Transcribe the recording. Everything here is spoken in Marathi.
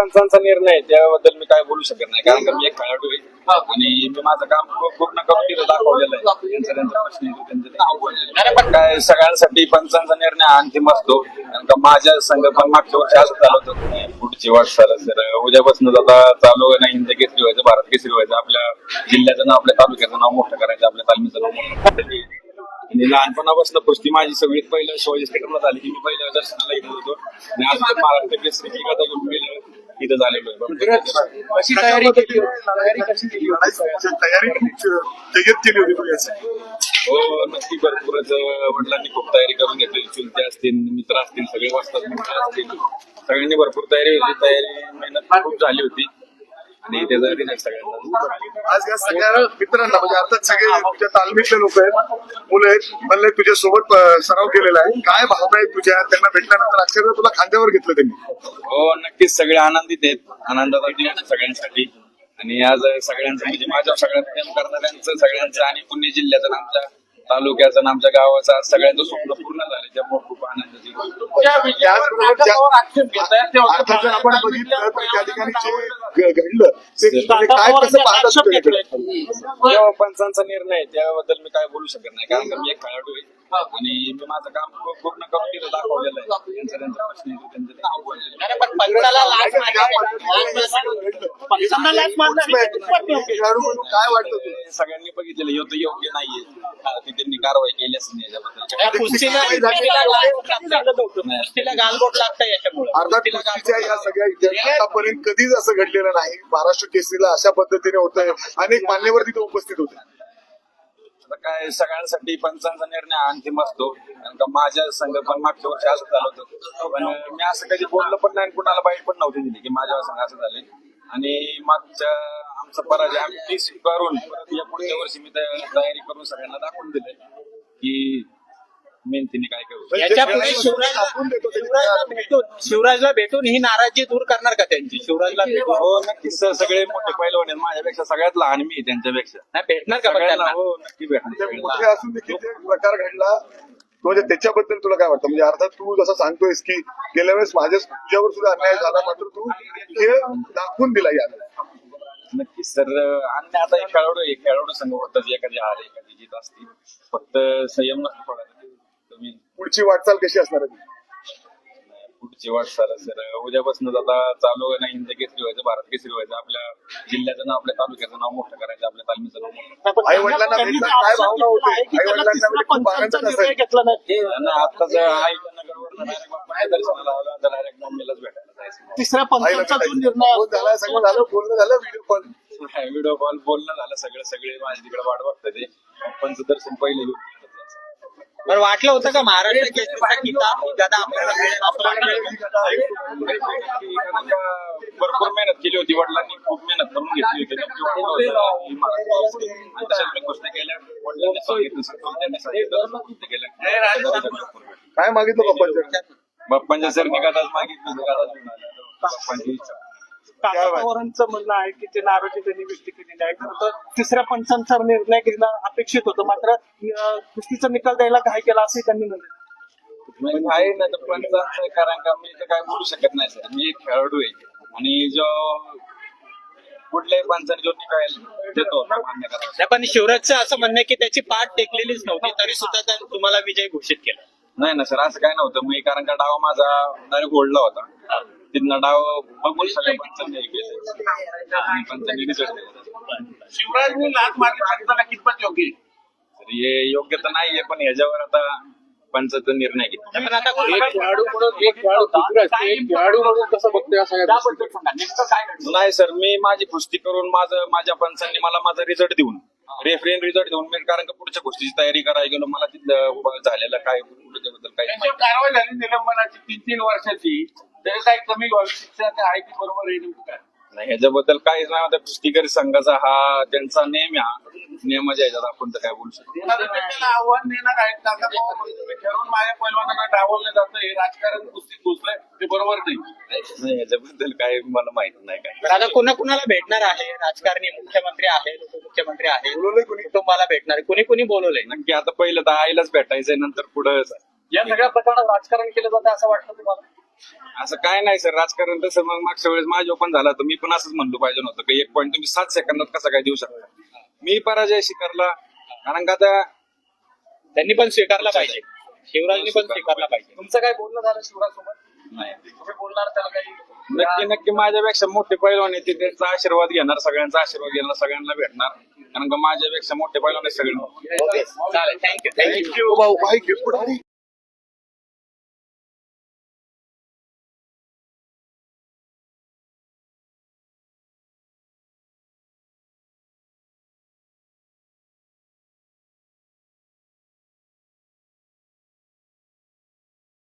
पंचांचा निर्णय आहे, त्याबद्दल मी काय बोलू शकत नाही. कारण का मी एक खेळाडू आहे. आणि मी माझं काम पू- पूर्ण तिथं दाखवलेलं आहे. त्यांचा त्यांचा प्रश्न त्यांचं आहे. पण काय सगळ्यांसाठी पंचांचा निर्णय हा अंतिम असतो. कारण का माझ्या संघ पण मागच्या वर्षी असं चालू होतं. पुढची वाटचाल सर उद्यापासून आता चालू आहे ना हिंद केसरी व्हायचं भारत केसरी व्हायचं. आपल्या जिल्ह्याचं नाव आपल्या तालुक्याचं नाव मोठं करायचं आपल्या तालमीचं नाव मोठं करायचं. आणि लहानपणापासून कुस्ती माझी सगळीत पहिलं शिवाजी स्टेडियमला झाली. की मी पहिल्या दर्शनाला येत होतो. आणि आज पण महाराष्ट्र केसरी ही घेऊन इथं झालेलो आहे कशी तयारी केली? तयारी कशी केली? म्हणजे तयारी जय्यत केली होती हो नक्की भरपूरच वडिलांनी खूप तयारी करून घेतली. चुलते असतील मित्र असतील सगळे वस्तात मित्र असतील. सगळ्यांनी भरपूर तयारी होती. तयारी मेहनत खूप झाली होती. आणि सगळ्यांना. आज या सगळ्या मित्रांना म्हणजे अर्थात सगळे तुझ्या तालमीतले लोक आहेत मुलं आहेत म्हणले तुझ्या सोबत अं, सराव केलेला आहे. काय भावना आहेत तुझ्या? त्यांना भेटल्यानंतर अक्षरशः तुला खांद्यावर घेतलं त्यांनी. हो नक्कीच सगळे आनंदित आहेत. आनंदाचा दिवस आहे सगळ्यांसाठी. आणि आज सगळ्यांचं म्हणजे माझ्या सगळ्यात प्रेम करणाऱ्यांचं सगळ्यांचं आणि पुणे जिल्ह्याचं आणि आमच्या तालुक्याचं आणि आमच्या गावाचं आज सगळ्यांचं स्वप्न पूर्ण झालं. त्यामुळे खूप आनंदाची गोष्ट आपण बघितलं तर त्या ठिकाणी जे घ- घडलं ते काय कसं पाहता तुम्ही? त्याकडे? जेव्हा पंचांचा निर्णय आहे, त्याबद्दल मी काय बोलू शकत नाही. कारण का मी एक खेळाडू आहे. आणि मी माझं काम पूर्ण कमिटीला दाखवलेलं आहे. त्यांचा प्रश्न त्यांचं पण पंचाला लाच लाच काय वाटतं सगळ्यांनी बघितलेलं योग्य योग्य नाहीये. ते त्यांनी कारवाई केली असं नाही याच्याबद्दल या कुस्तीला कुस्तीला गालबोट लागतं. कुस्तीला गालबोट लागतं याच्यामुळे. अर्थात कुस्तीच्या या सगळ्या इतिहासात आतापर्यंत कधीच असं घडलेलं नाही. महाराष्ट्र केसरीला अशा पद्धतीने होतंय. अनेक मान्यवर तिथे उपस्थित होते. आता काय सगळ्यांसाठी पंचांचा निर्णय अंतिम असतो कारण का माझ्या संघ पण मागच्या वर्षी असं झालं होतं. पण मी असं कधी बोललो पण नाही आणि कुणाला बाईट पण नव्हती दिली की माझ्या संघ असं झाले आणि मागच्या आमचा पराजय आम्ही ती स्वीकारून परत या पुढच्या वर्षी मी तया- तयारी करून सगळ्यांना दाखवून दिले की मेहनतीने काय करू? याच्यापुढे आपण शिवराजला देतो ते. शिवराजला भेटून शिवराजला भेटून ही नाराजी दूर करणार का त्यांची? शिवराजला भेटून हो नक्कीच सर सगळे मोठे पैलवान आहेत. माझ्यापेक्षा सगळ्यात लहान मी आहे त्यांच्यापेक्षा. नाही भेटणार का पण सगळ्यांना त्यांना? हो नक्की भेटणार. ते सगळ्यांना. मोठे असून देखील प्रकार घडला. तो म्हणजे त्याच्याबद्दल तुला काय वाटतं? म्हणजे अर्थात तू जसं सांगतोयस की गेल्या वेळेस माझ्या तुझ्यावर सुद्धा अन्याय झाला मात्र तू हे दाखवून दिला याला. नक्कीच सर. आणि आता एक खेळाडू एक खेळाडू संघ होतात एखादी हार एखादी जीत असते. फक्त संयम नसतो थोडा. तुम्ही पुढची वाटचाल कशी असणार आहे? पुढची वाटचाल सर उद्यापासून आता चालू आहे ना हिंद केसरी व्हायचं भारत केसरी व्हायचं. आपल्या जिल्ह्याचं नाव आपल्या तालुक्याचं नाव मोठं करायचं आपल्या तालमीचं नाव मोठं. आई वडिलांना भेटला. काय भावना होते? आई वडिलांना आताच डायरेक्ट बाप्पाच्या दर्शनाला आलो आता डायरेक्ट मम्मीलाच भेटायला जायचं. तिसऱ्या जो. निर्णय झाला सगळं झालं बोलणं झालं व्हिडिओ कॉल व्हिडिओ कॉल बोलणं झालं सगळं सगळे माझ्या तिकडे वाट बघतात ते. पप्पांचं दर्शन पहिले पण वाटलं होतं का महाराष्ट्र केसरीचा किताब ही गदा आपल्याला मिळेल असं वाटलं होतं? भरपूर मेहनत केली होती वडिलांनी खूप मेहनत करून घेतली होती गोष्टी केल्या वडिलांनी सांगितलं सगळं त्यांनी सांगितलं गोष्टी केल्या काय मागितलं पप्पांच्या बाप्पांच्या सर निघालाच मागितली. बाप्पांची इच्छा काका पवारांचं म्हणणं आहे की ते नाराजी त्यांनी व्यक्त केलेली आहे. खरं तर तिसऱ्या पंचांचा निर्णय घेणं अपेक्षित होतं. मात्र कुस्तीचा निकाल द्यायला घाय केला असंही त्यांनी म्हणलं म्हणजे आहे ना तर पंचांचं कारण का मी काय बोलू शकत नाही सर. मी एक खेळाडू आहे. आणि जो कुठल्याही पंचाने जो निकाल देतो तो मान्य नाही, पण शिवराजचं असं म्हणणं आहे की त्याची पाठ टेकलेलीच नव्हती तरी सुद्धा त्यांनी तुम्हाला विजय घोषित केला. नाही ना सर असं काय नव्हतं. मी कारण का डाव माझा डायरेक्ट ओढला होता. तिथनं डाव बघून सगळ्या पंचांनी हे केलं आणि पंचांनी रिझल्ट दिला शिवराजने लाच मारली कितपत योग्य तर हे योग्य तर नाहीये पण ह्याच्यावर आता पंचाचा निर्णय घेतला. पण आता एक खेळाडू म्हणून एक खेळाडू एक खेळाडू म्हणून कसं बघतोय सगळ्या नेमकं काय घडलं? नाही सर मी माझी कुस्ती करून माझं माझ्या पंचांनी मला माझा रिझल्ट देऊन रेफरेन रिझल्ट देऊन मी कारण का पुढच्या गोष्टीची तयारी करायला गेलो मला तिथलं झालेलं काय त्याबद्दल काही त्यांच्यावर कारवाई झाली निलंबनाची तीन तीन वर्षाची. तरी काही कमी व्हावी शिक्षा बरोबर आहे नेमकं काय? नाही ह्याच्याबद्दल काहीच नाही आता कुस्तीकरी संघाचा हा त्यांचा नेम आहे. हा नियमाच्या ह्याच्यात आपण तर काय बोलू शकतो त्याला आव्हान देणार आहेत काका ठरवून माझ्या पैलवानांना डावललं जातं. हे राजकारण कुस्तीत घुसलंय. ते बरोबर नाही. नाही ह्याच्याबद्दल काय मला माहीत नाही काय. आता कुणा कुणाला भेटणार आहे? राजकारणी मुख्यमंत्री आहे उपमुख्यमंत्री आहे. बोलवलंय कोणी? कुटुंबाला भेटणार आहे. कुणी कुणी बोलवलंय? नक्की आता पहिलं तर आईलाच भेटायचंय नंतर पुढं या सगळ्या प्रकरणात राजकारण केलं जातं असं वाटतं तुम्हाला? असं काय नाही सर राजकारण तसं मग मागच्या वेळेस माझ्या पण झाला तर मी पण असंच म्हणलो पाहिजे नव्हतं की एक पॉईंट तुम्ही सात सेकंदात कसा काय देऊ शकता? मी पराजय स्वीकारला कारण का आता त्यांनी पण स्वीकारला पाहिजे. शिवराजनी पण स्वीकारला पाहिजे. तुमचं काय बोलणं झालं शिवराजसोबत? नाही. तुम्ही बोलणार त्याला काही? नक्की नक्की माझ्यापेक्षा मोठे पैलवान येते त्यांचा आशीर्वाद घेणार सगळ्यांचा आशीर्वाद घेणार सगळ्यांना भेटणार. कारण का माझ्यापेक्षा मोठे पैलवान सगळे. थँक्यू थँक्यू भाऊ भाई गिफ्ट